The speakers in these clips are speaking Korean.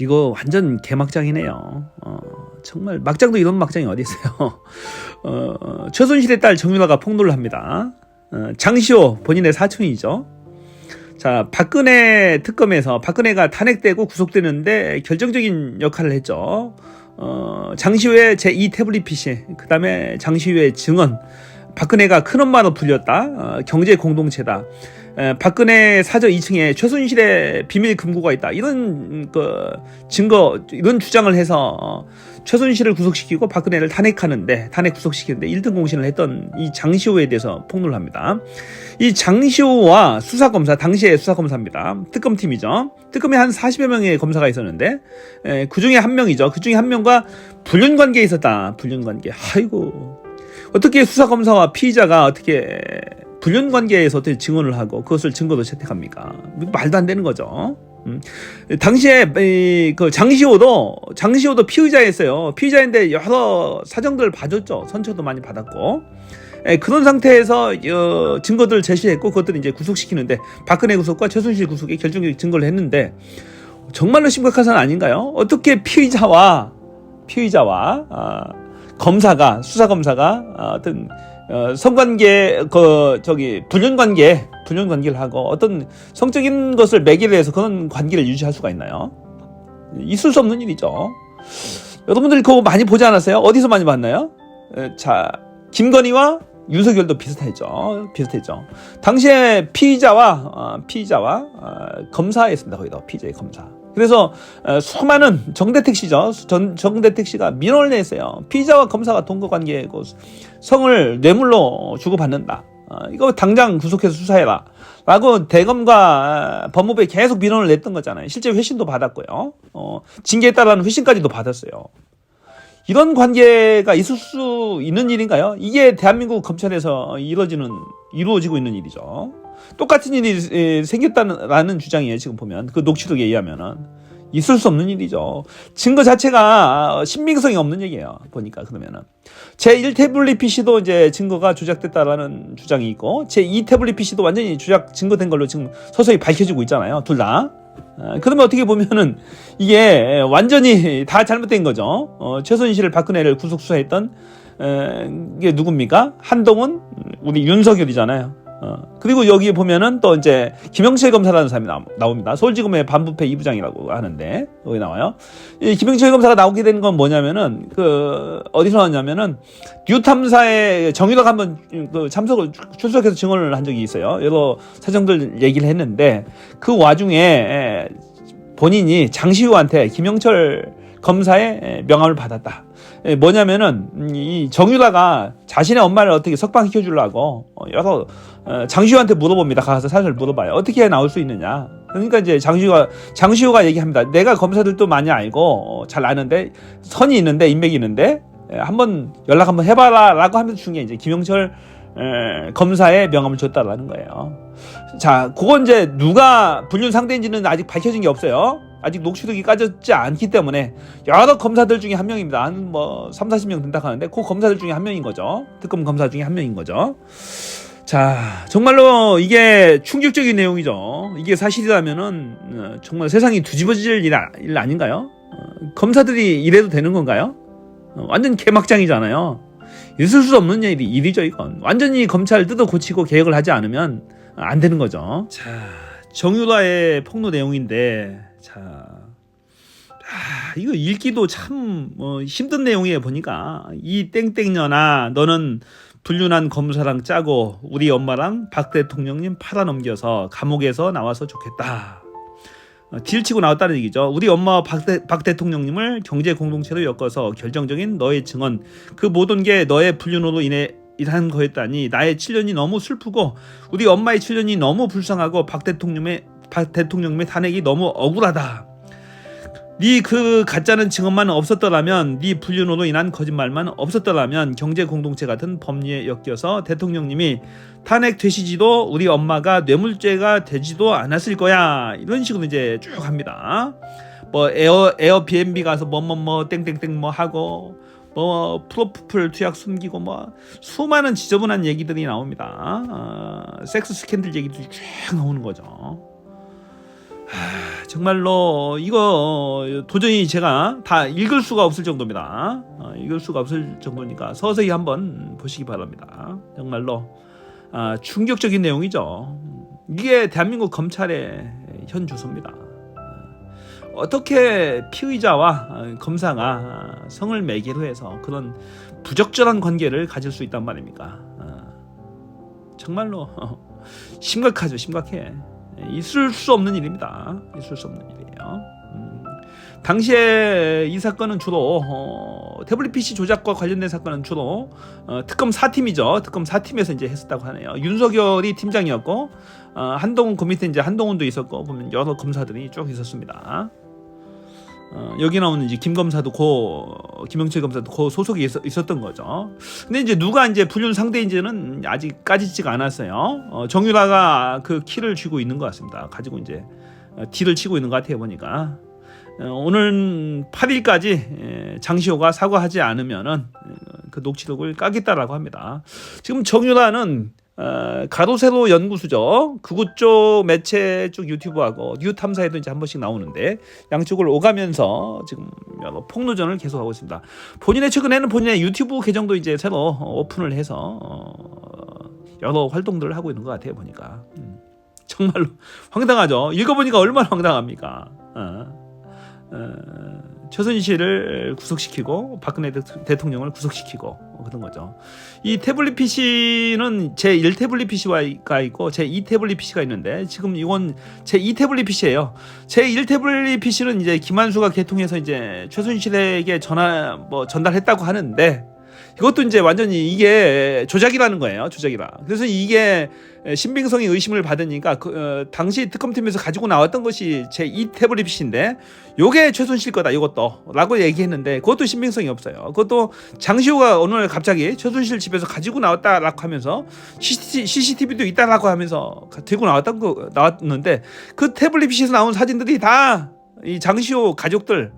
이거 완전 개막장이네요. 어, 정말 막장도 이런 막장이 어디 있어요. 어, 어, 최순실의 딸 정유라가 폭로를 합니다. 어, 장시호 본인의 사촌이죠. 자, 박근혜 특검에서 박근혜가 탄핵되고 구속되는데 결정적인 역할을 했죠. 어, 장시호의 제2 태블릿 PC, 그 다음에 장시호의 증언, 박근혜가 큰 엄마로 불렸다, 어, 경제 공동체다. 에, 박근혜 사저 2층에 최순실의 비밀 금고가 있다. 이런 그 증거, 이런 주장을 해서 어, 최순실을 구속시키고 박근혜를 탄핵하는데 탄핵 구속시키는데 1등 공신을 했던 이 장시호에 대해서 폭로를 합니다. 이 장시호와 수사검사 당시의 수사검사입니다. 특검팀이죠. 특검에 한 40여 명의 검사가 있었는데 에, 그 중에 한 명이죠. 그 중에 한 명과 불륜 관계에 있었다. 불륜 관계. 아이고 어떻게 수사검사와 피의자가 어떻게 불륜 관계에서 어떻게 증언을 하고 그것을 증거로 채택합니까? 말도 안 되는 거죠. 음. 당시에 이, 그 장시호도 장시호도 피의자였어요. 피의자인데 여러 사정들을 봐줬죠. 선처도 많이 받았고. 에, 그런 상태에서 어, 증거들을 제시했고 그것들을 이제 구속시키는데 박근혜 구속과 최순실 구속에 결정적인 증거를 했는데 정말로 심각한 사안 아닌가요? 어떻게 피의자와 피의자와 아, 검사가 수사 검사가 아, 어떤 어, 성관계 그 저기 불륜 관계 불륜 관계를 하고 어떤 성적인 것을 매개로 해서 그런 관계를 유지할 수가 있나요? 있을 수 없는 일이죠. 여러분들 그거 많이 보지 않았어요? 어디서 많이 봤나요? 에, 자 김건희와 윤석열도 비슷했죠. 비슷했죠. 당시에 피의자와 어, 피의자와 어, 검사였습니다. 거기도 피의자의 검사. 그래서 어, 수많은 정대택 씨죠. 전, 정대택 씨가 민원을 냈어요. 피의자와 검사가 동거 관계고 성을 뇌물로 주고받는다. 어, 이거 당장 구속해서 수사해라. 라고 대검과 법무부에 계속 민원을 냈던 거잖아요. 실제 회신도 받았고요. 어, 징계에 따른 회신까지도 받았어요. 이런 관계가 있을 수 있는 일인가요? 이게 대한민국 검찰에서 이루어지는 이루어지고 있는 일이죠. 똑같은 일이 생겼다는 주장이에요. 지금 보면 그 녹취록에 의하면은 있을 수 없는 일이죠. 증거 자체가 신빙성이 없는 얘기예요. 보니까 그러면은 제 1 태블릿 PC도 이제 증거가 조작됐다라는 주장이 있고 제 2 태블릿 PC도 완전히 조작 증거된 걸로 지금 서서히 밝혀지고 있잖아요. 둘 다. 어, 그러면 어떻게 보면은 이게 완전히 다 잘못된 거죠. 어, 최순실을 박근혜를 구속 수사했던 에, 이게 누굽니까? 한동훈, 우리 윤석열이잖아요. 어, 그리고 여기 보면은 또 이제 김영철 검사라는 사람이 나, 옵니다 서울지검의 반부패 이부장이라고 하는데 여기 나와요. 이 김영철 검사가 나오게 된 건 뭐냐면은 그 어디서 나왔냐면은 뉴 탐사의 정유덕 한번 그 참석을 출석해서 증언을 한 적이 있어요. 여러 사정들 얘기를 했는데 그 와중에 본인이 장시우한테 김영철 검사의 명함을 받았다. 뭐냐면은 이 정유라가 자신의 엄마를 어떻게 석방시켜 주려고 어, 여러 어, 장시호한테 물어봅니다. 가서 사실 물어봐요. 어떻게 나올 수 있느냐. 그러니까 이제 장시호가 장시호가 얘기합니다. 내가 검사들도 많이 알고 어, 잘 아는데 선이 있는데 인맥이 있는데 한번 연락 한번 해봐라라고 하면서 중에 이제 김영철 에, 검사의 명함을 줬다라는 거예요. 자, 그건 이제 누가 불륜 상대인지는 아직 밝혀진 게 없어요. 아직 녹취록이 까졌지 않기 때문에 여러 검사들 중에 한 명입니다. 한 뭐 3, 40명 된다 하는데 그 검사들 중에 한 명인 거죠. 특검 검사 중에 한 명인 거죠. 자, 정말로 이게 충격적인 내용이죠. 이게 사실이라면은 어, 정말 세상이 뒤집어질 일, 아, 일 아닌가요? 어, 검사들이 이래도 되는 건가요? 어, 완전 개막장이잖아요. 있을 수 없는 일이, 일이죠, 이건. 완전히 검찰 뜯어 고치고 개혁을 하지 않으면 안 되는 거죠. 자, 정유라의 폭로 내용인데, 자, 아, 이거 읽기도 참 어, 힘든 내용이에요, 보니까. 이 땡땡녀나 너는 불륜한 검사랑 짜고 우리 엄마랑 박 대통령님 팔아넘겨서 감옥에서 나와서 좋겠다. 어, 딜치고 나왔다는 얘기죠. 우리 엄마와 박, 대, 박 대통령님을 경제 공동체로 엮어서 결정적인 너의 증언, 그 모든 게 너의 불륜으로 인해 일한 거였다니 나의 7년이 너무 슬프고 우리 엄마의 7년이 너무 불쌍하고 박 대통령의 박 대통령의 탄핵이 너무 억울하다. 네 그 가짜는 증언만 없었더라면 네 불륜으로 인한 거짓말만 없었더라면 경제 공동체 같은 법리에 엮여서 대통령님이 탄핵 되시지도 우리 엄마가 뇌물죄가 되지도 않았을 거야 이런 식으로 이제 쭉 합니다. 뭐 에어 에어 비앤비 가서 뭐 뭐 뭐 땡땡땡 뭐 하고 뭐 프로포폴 투약 숨기고 뭐 수많은 지저분한 얘기들이 나옵니다. 어, 섹스 스캔들 얘기도 쭉 나오는 거죠. 하, 정말로 이거 도저히 제가 다 읽을 수가 없을 정도입니다. 어, 읽을 수가 없을 정도니까 서서히 한번 보시기 바랍니다. 정말로 아, 충격적인 내용이죠. 이게 대한민국 검찰의 현 주소입니다. 어떻게 피의자와 검사가 성을 매개로 해서 그런 부적절한 관계를 가질 수 있단 말입니까? 어, 정말로 심각하죠, 심각해. 있을 수 없는 일입니다. 있을 수 없는 일이에요. 음, 당시에 이 사건은 주로 어, 태블릿 PC 조작과 관련된 사건은 주로 어, 특검 4팀이죠. 특검 4팀에서 이제 했었다고 하네요. 윤석열이 팀장이었고 어, 한동훈 그 밑에 이제 한동훈도 있었고 보면 여러 검사들이 쭉 있었습니다. 어, 여기 나오는 이제 김 검사도 고 김영철 검사도 고 소속이 있, 있었던 거죠. 근데 이제 누가 이제 불륜 상대인지는 아직 까지지가 않았어요. 어, 정유라가 그 키를 쥐고 있는 것 같습니다. 가지고 이제 어, 딜을 치고 있는 것 같아요 보니까. 어, 오늘 8일까지 예, 장시호가 사과하지 않으면은 어, 그 녹취록을 까겠다라고 합니다. 지금 정유라는 어, 가로세로 연구소죠. 그곳 쪽 매체 쪽 유튜브하고 뉴 탐사에도 이제 한 번씩 나오는데 양쪽을 오가면서 지금 여러 폭로전을 계속하고 있습니다. 본인의 최근에는 본인의 유튜브 계정도 이제 새로 오픈을 해서 어, 여러 활동들을 하고 있는 것 같아요 보니까 음, 정말로 황당하죠. 읽어보니까 얼마나 황당합니까? 어. 어, 최순실을 구속시키고 박근혜 대, 통령을 구속시키고 그런 거죠. 이 태블릿 PC는 제1 태블릿 PC가 있고 제2 태블릿 PC가 있는데 지금 이건 제2 태블릿 PC예요. 제1 태블릿 PC는 이제 김한수가 개통해서 이제 최순실에게 전화 뭐 전달했다고 하는데 이것도 이제 완전히 이게 조작이라는 거예요. 조작이라. 그래서 이게 신빙성이 의심을 받으니까 그, 어, 당시 특검팀에서 가지고 나왔던 것이 제이 태블릿 PC인데 요게 최순실 거다 이것도 라고 얘기했는데 그것도 신빙성이 없어요. 그것도 장시호가 오늘 갑자기 최순실 집에서 가지고 나왔다라고 하면서 CCTV도 있다라고 하면서 들고 나왔던 거 나왔는데 그 태블릿 PC에서 나온 사진들이 다 이 장시호 가족들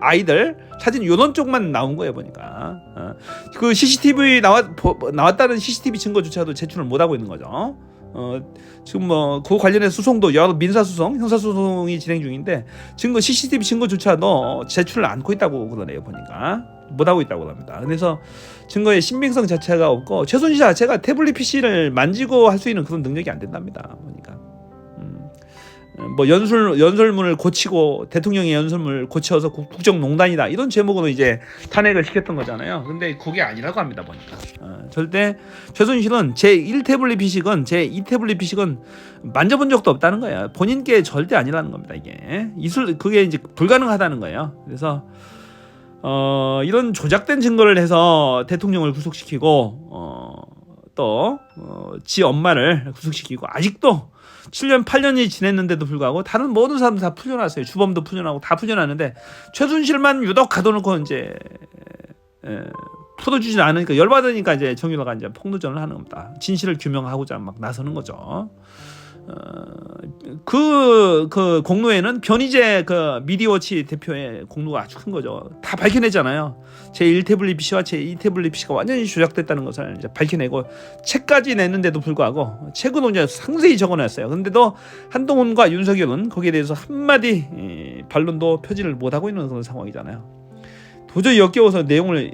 아이들 사진 요런 쪽만 나온 거예요 보니까 어. 그 CCTV 나왔 보, 나왔다는 CCTV 증거조차도 제출을 못 하고 있는 거죠. 어, 지금 뭐 그 관련해 수송도 여러 민사 수송, 형사 수송이 진행 중인데 증거 CCTV 증거조차도 제출을 않고 있다고 그러네요 보니까 못 하고 있다고 합니다. 그래서 증거의 신빙성 자체가 없고 최순실 자체가 태블릿 PC를 만지고 할 수 있는 그런 능력이 안 된답니다 보니까. 뭐 연설 연설문을 고치고 대통령의 연설문을 고쳐서 국정농단이다 이런 제목으로 이제 탄핵을 시켰던 거잖아요. 근데 그게 아니라고 합니다 보니까 어, 절대 최순실은 제 1태블릿 피식은 제 2태블릿 피식은 만져본 적도 없다는 거예요. 본인께 절대 아니라는 겁니다 이게 이술 그게 이제 불가능하다는 거예요. 그래서 어, 이런 조작된 증거를 해서 대통령을 구속시키고 어, 또지 어, 엄마를 구속시키고 아직도 7년 8년이 지냈는데도 불구하고 다른 모든 사람들 다 풀려났어요. 주범도 풀려나고 다 풀려났는데 최순실만 유독 가둬놓고 이제 에, 풀어주지 않으니까 열받으니까 이제 정유라가 이제 폭로전을 하는 겁니다. 진실을 규명하고자 막 나서는 거죠. 그, 그 공로에는 변희재 그 미디어워치 대표의 공로가 아주 큰 거죠. 다 밝혀내잖아요. 제 1태블릿 PC와 제 2태블릿 PC가 완전히 조작됐다는 것을 이제 밝혀내고 책까지 냈는데도 불구하고 책은 이제 상세히 적어놨어요. 그런데도 한동훈과 윤석열은 거기에 대해서 한마디 반론도 표지를 못하고 있는 그런 상황이잖아요. 도저히 역겨워서 내용을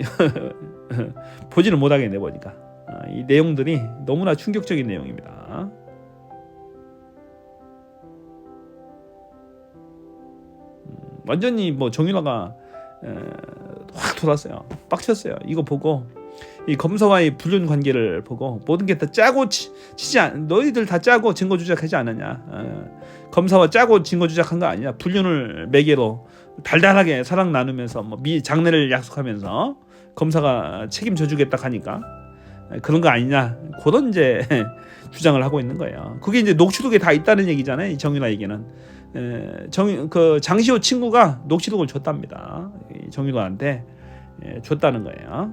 보지는 못하겠네 보니까 아, 이 내용들이 너무나 충격적인 내용입니다. 완전히 뭐 정윤아가 확 돌았어요. 빡쳤어요. 이거 보고 이 검사와의 불륜 관계를 보고 모든 게 다 짜고 치, 지 않, 너희들 다 짜고 증거 조작하지 않았냐? 어, 검사와 짜고 증거 조작한 거 아니냐? 불륜을 매개로 달달하게 사랑 나누면서 뭐 미 장례를 약속하면서 검사가 책임져 주겠다 하니까 그런 거 아니냐? 그런 이제 주장을 하고 있는 거예요. 그게 이제 녹취록에 다 있다는 얘기잖아요. 정윤아에게는. 정, 그 장시호 친구가 녹취록을 줬답니다. 정유라한테 줬다는 거예요.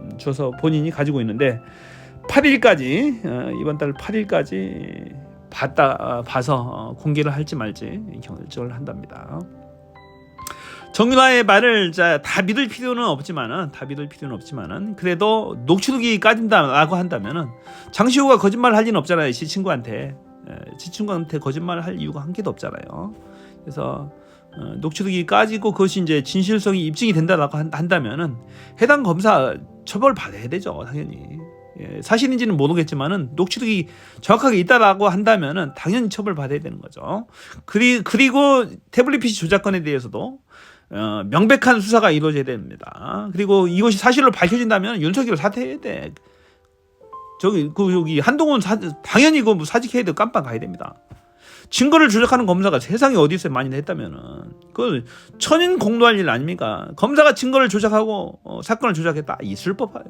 음, 줘서 본인이 가지고 있는데 8일까지 어, 이번 달 8일까지 봤다 어, 봐서 어, 공개를 할지 말지 결정을 한답니다. 정윤아의 말을 다 믿을 필요는 없지만은 다 믿을 필요는 없지만은 그래도 녹취록이 까진다라고 한다면은 장시호가 거짓말 할 리는 없잖아요 시 친구한테 예, 지 친구한테 거짓말을 할 이유가 한 개도 없잖아요. 그래서 어, 녹취록이 까지고 그것이 이제 진실성이 입증이 된다라고 한, 한다면은 해당 검사 처벌 받아야 되죠, 당연히. 예, 사실인지는 모르겠지만은 녹취록이 정확하게 있다라고 한다면은 당연히 처벌 받아야 되는 거죠. 그리 그리고 태블릿 PC 조작건에 대해서도 어, 명백한 수사가 이루어져야 됩니다. 그리고 이것이 사실로 밝혀진다면 윤석열 사퇴해야 돼. 저기 그 여기 한동훈 사, 당연히 그거 뭐 사직해야 돼 깜빵 가야 됩니다. 증거를 조작하는 검사가 세상에 어디 있어요 많이 했다면은 그 천인 공로할 일 아닙니까? 검사가 증거를 조작하고 어, 사건을 조작했다 있을 법해.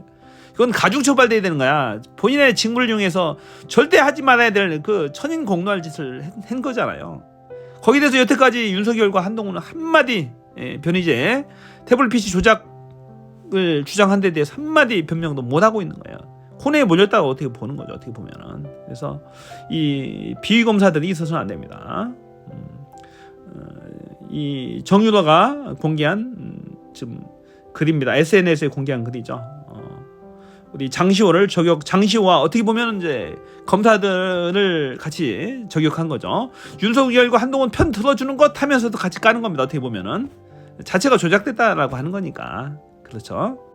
그건 가중 처벌돼야 되는 거야. 본인의 직무를 이용해서 절대 하지 말아야 될 그 천인 공로할 짓을 한, 한 거잖아요. 거기에 대해서 여태까지 윤석열과 한동훈은 한마디 예, 변희재 태블릿 PC 조작을 주장한 데 대해서 한마디 변명도 못 하고 있는 거예요. 혼에 몰렸다고 어떻게 보는 거죠. 어떻게 보면은. 그래서 이 비위 검사들이 있어서는 안 됩니다. 음, 어, 이 정유라가 공개한 음, 지금 글입니다. SNS에 공개한 글이죠. 어, 우리 장시호를 저격 장시호와 어떻게 보면 이제 검사들을 같이 저격한 거죠. 윤석열과 한동훈 편 들어주는 것 하면서도 같이 까는 겁니다. 어떻게 보면은 자체가 조작됐다라고 하는 거니까 그렇죠.